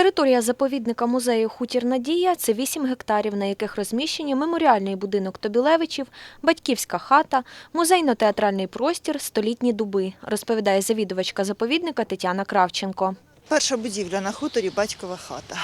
Територія заповідника музею Хутір Надія це 8 гектарів, на яких розміщені меморіальний будинок Тобілевичів, батьківська хата, музейно-театральний простір, столітні дуби, розповідає завідувачка заповідника Тетяна Кравченко. Перша будівля на хуторі батькова хата.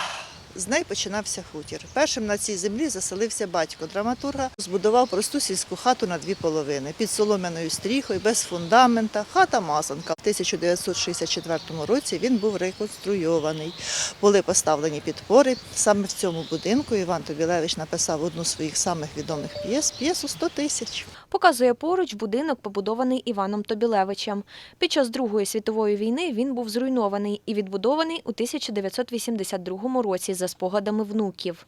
З неї починався хутір. Першим на цій землі заселився батько драматурга, збудував просту сільську хату на дві половини під солом'яною стріхою, без фундамента. Хата мазанка. В 1964 році він був реконструйований. Були поставлені підпори. Саме в цьому будинку Іван Тобілевич написав одну з своїх самих відомих п'єс п'єсу «100 тисяч. Показує поруч будинок, побудований Іваном Тобілевичем. Під час Другої світової війни він був зруйнований і відбудований у 1982 році за спогадами внуків.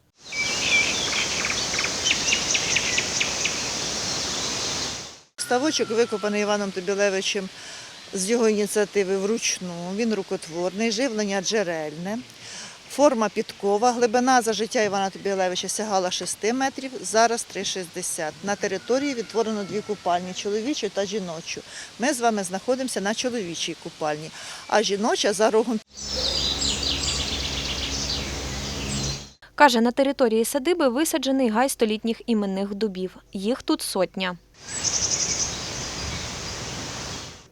Ставочок викопаний Іваном Тобілевичем з його ініціативи вручну. Він рукотворний, живлення джерельне. Форма підкова, глибина за життя Івана Тобілевича сягала 6 метрів, зараз 3,60. На території відтворено дві купальні чоловічу та жіночу. Ми з вами знаходимося на чоловічій купальні, а жіноча за рогом Каже, на території садиби висаджений гай столітніх іменних дубів. Їх тут сотня.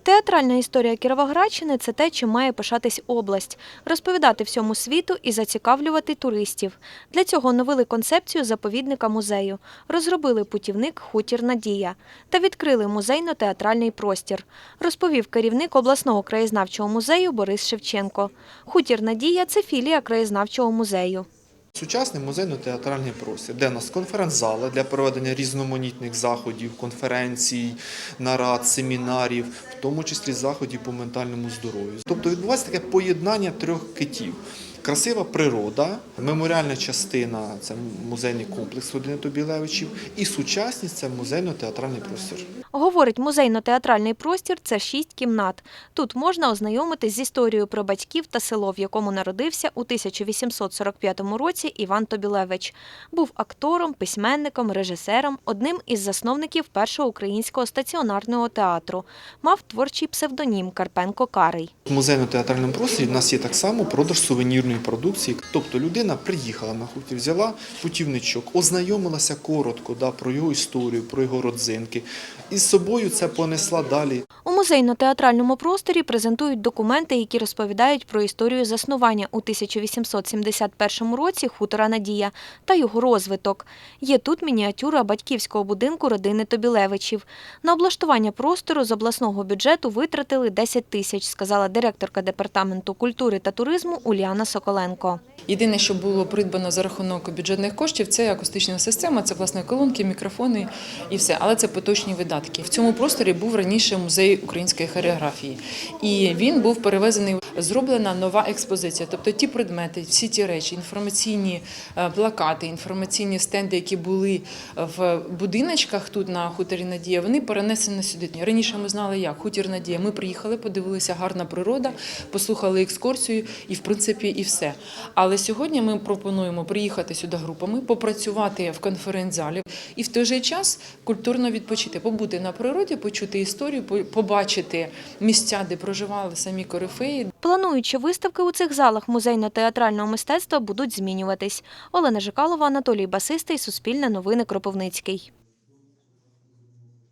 Театральна історія Кіровоградщини це те, чим має пишатись область, розповідати всьому світу і зацікавлювати туристів. Для цього оновили концепцію заповідника музею, розробили путівник Хутір Надія та відкрили музейно-театральний простір, розповів керівник обласного краєзнавчого музею Борис Шевченко. Хутір Надія це філія краєзнавчого музею. Сучасний музейно-театральний простір, де у нас конференц-зали для проведення різноманітних заходів, конференцій, нарад, семінарів, в тому числі заходів по ментальному здоров'ю. Тобто відбувається таке поєднання трьох китів. Красива природа, меморіальна частина це музейний комплекс родини Тобілевичів, і сучасність це музейно-театральний простір. Говорить, музейно-театральний простір це шість кімнат. Тут можна ознайомитись з історією про батьків та село, в якому народився у 1845 році Іван Тобілевич. Був актором, письменником, режисером, одним із засновників першого українського стаціонарного театру. Мав творчий псевдонім Карпенко Карий. В музейно-театральному просторі в нас є так само продаж сувенірної продукції. Тобто людина приїхала на хутір, взяла путівничок, ознайомилася коротко да, про його історію, про його родзинки. І собою це понесла далі. Музейно-театральному просторі презентують документи, які розповідають про історію заснування у 1871 році хутора Надія та його розвиток. Є тут мініатюра батьківського будинку родини Тобілевичів. На облаштування простору з обласного бюджету витратили 10 тисяч, сказала директорка департаменту культури та туризму Уляна Соколенко. Єдине, що було придбано за рахунок бюджетних коштів, це акустична система, це власне колонки, мікрофони і все. Але це поточні видатки. В цьому просторі був раніше музей української хореографії, і він був перевезений. Зроблена нова експозиція, тобто ті предмети, всі ті речі, інформаційні е, плакати, інформаційні стенди, які були в будиночках тут на хуторі Надія, вони перенесені сюди. Раніше ми знали, як хутір Надія. Ми приїхали, подивилися гарна природа, послухали екскурсію, і в принципі і все. Але сьогодні ми пропонуємо приїхати сюди групами, попрацювати в конференц-залі і в той же час культурно відпочити, побути на природі, почути історію, по- побачити місця, де проживали самі корифеї. Плануючи виставки у цих залах музейно-театрального мистецтва будуть змінюватись. Олена Жикалова, Анатолій Басистий, Суспільне новини Кропивницький.